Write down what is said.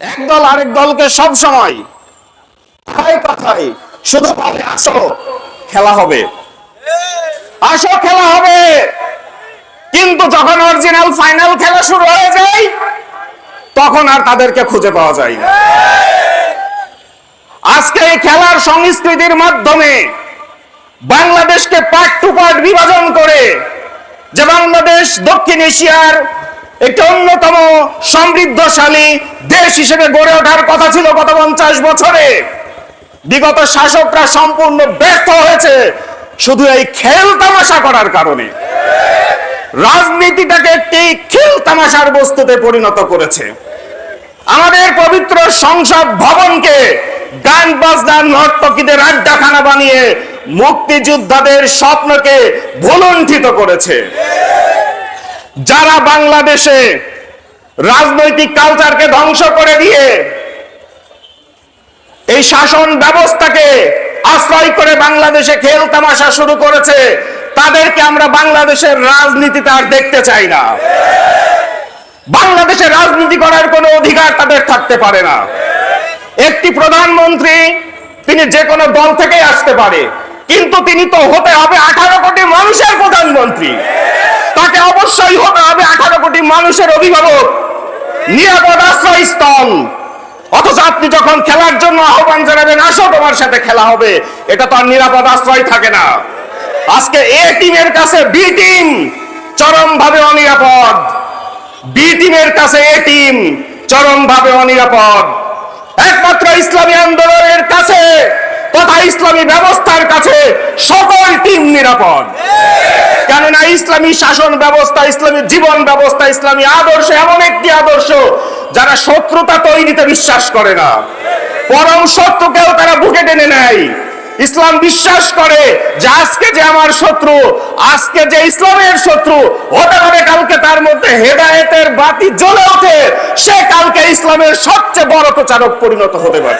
একদল আরেক দলকে সব সময় শুধু আসো, খেলা হবে। আসো, খেলা হবে। কিন্তু যখন অরিজিনাল ফাইনাল খেলা শুরু হয়ে যায়, তখন আর তাদেরকে খুঁজে পাওয়া যায় না। আজকে এই খেলার সংস্কৃতির মাধ্যমে বাংলাদেশকে পার্ট টু পার্ট বিভাজন করে যে বাংলাদেশ দক্ষিণ এশিয়ার একটি অন্যতম সমৃদ্ধশালী দেশ হিসেবে গড়ে ওঠার কথা ছিল গত পঞ্চাশ বছরে। বিগত শাসকরা সম্পূর্ণ ব্যর্থ হয়েছে শুধু এই খেল তামাশা করার কারণে। রাজনীতিটাকে একটি খেল তামাশার বস্তুতে পরিণত করেছে। আমাদের পবিত্র সংসদ ভবনকে গান বাজনা নর্তকীদের আড্ডাখানা বানিয়ে মুক্তিযোদ্ধাদের স্বপ্নকে ভুলুণ্ঠিত করেছে। যারা বাংলাদেশে রাজনৈতিক কালচারকে ধ্বংস করে দিয়ে এই শাসন ব্যবস্থাকে আশ্রয় করে বাংলাদেশে খেল তামাশা শুরু করেছে, তাদেরকে আমরা বাংলাদেশের রাজনীতিতে আর দেখতে চাই না। বাংলাদেশে রাজনীতি করার কোনো অধিকার তাদের থাকতে পারে না। একটি প্রধানমন্ত্রী, তিনি যে কোনো দল থেকেই আসতে পারে, কিন্তু তিনি তো হতে হবে আঠারো কোটি মানুষের প্রধানমন্ত্রী। অবশ্যই হতে হবে আঠারো কোটি মানুষের অভিভাবক। নিরাপদ আশ্রয়স্থল অথচ আপনি যখন খেলার জন্য আহ্বান জানাবেন, আসো তোমার সাথে খেলা হবে। এটা তো আর নিরাপদ আশ্রয় থাকে না। আজকে এ টিমের কাছে বি টিম চরমভাবে অনিরাপদ। বি টিমের কাছে এ টিম চরমভাবে অনিরাপদ। একমাত্র ইসলামী আন্দোলনের কাছে তথা ইসলামী ব্যবস্থার কাছে সকল টিম নিরাপদ। ইসলামী শাসন ব্যবস্থা, ইসলামী জীবন ব্যবস্থা, ইসলামী আদর্শ এমন একটি আদর্শ যারা শত্রুতা তৈরিতে বিশ্বাস করে না। পরম শত্রুকেও তারা বুকে টেনে নেয়। ইসলাম বিশ্বাস করে যে আজকে যে আমার শত্রু, আজকে যে ইসলামের শত্রু, হতে পারে কালকে তার মধ্যে হেদায়েতের বাতি জ্বলে ওঠে, সে কালকে ইসলামের সবচেয়ে বড় প্রচারক পরিণত হতে পারে।